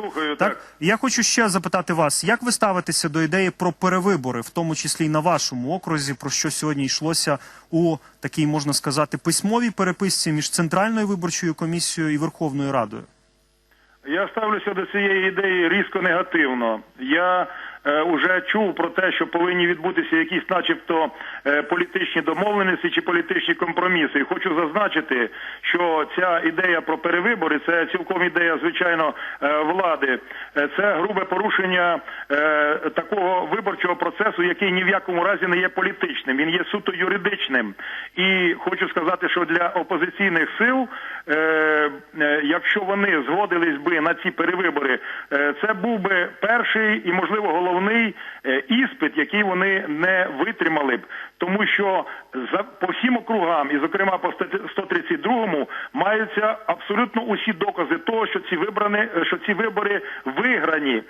слухаю. Так, Так. я хочу ще запитати вас, як ви ставитеся до ідеї про перевибори, в тому числі й на вашому окрузі, про що сьогодні йшлося у такій, можна сказати, письмовій переписці між центральною виборчою комісією і Верховною Радою? Я ставлюся до цієї ідеї різко негативно. Я уже чув про те, що повинні відбутися якісь, начебто, е, політичні домовленості чи політичні компроміси. І хочу зазначити, що ця ідея про перевибори це цілком ідея, звичайно, е, влади. Е, Це грубе порушення е, такого виборчого процесу, який ні в якому разі не є політичним. Він є суто юридичним. І хочу сказати, що для опозиційних сил, е, е, якщо вони згодились би на ці перевибори, е, це був би перший і, можливо, головний е, іспит, який вони не витримали б, тому що за по всім округам, і зокрема по 132-му, маються абсолютно усі докази того, що ці вибрани, що ці вибори виграні.